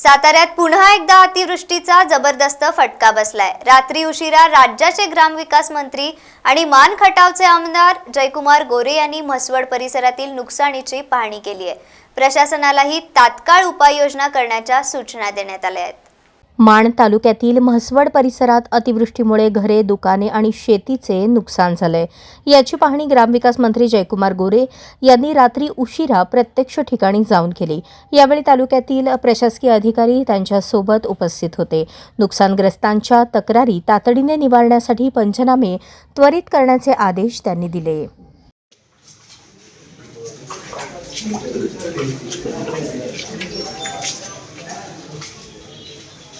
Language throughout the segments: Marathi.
साताऱ्यात पुन्हा एकदा अतिवृष्टीचा जबरदस्त फटका बसलाय. रात्री उशिरा राज्याचे ग्रामविकास मंत्री आणि मान खटावचे आमदार जयकुमार गोरे यांनी म्हसवड परिसरातील नुकसानीची पाहणी केली आहे. प्रशासनालाही तात्काळ उपाययोजना करण्याच्या सूचना देण्यात आल्या आहेत. माण तालुक्यातील म्हसवड परिसरात अतिवृष्टीमुळे घरे दुकाने आणि शेतीचे नुकसान झालंय. याची पाहणी ग्रामविकास मंत्री जयकुमार गोरे यांनी रात्री उशिरा प्रत्यक्ष ठिकाणी जाऊन केली. यावेळी तालुक्यातील प्रशासकीय अधिकारी त्यांच्यासोबत उपस्थित होते. नुकसानग्रस्तांच्या तक्रारी तातडीने निवारण्यासाठी पंचनामे त्वरित करण्याचे आदेश त्यांनी दिले.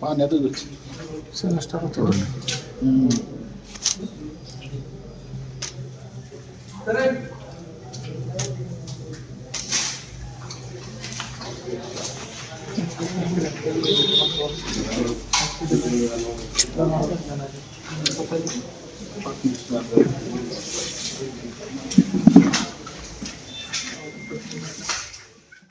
Pane de Deus. Você não estava todo. Hum. Peraí. Thank you. Thank you.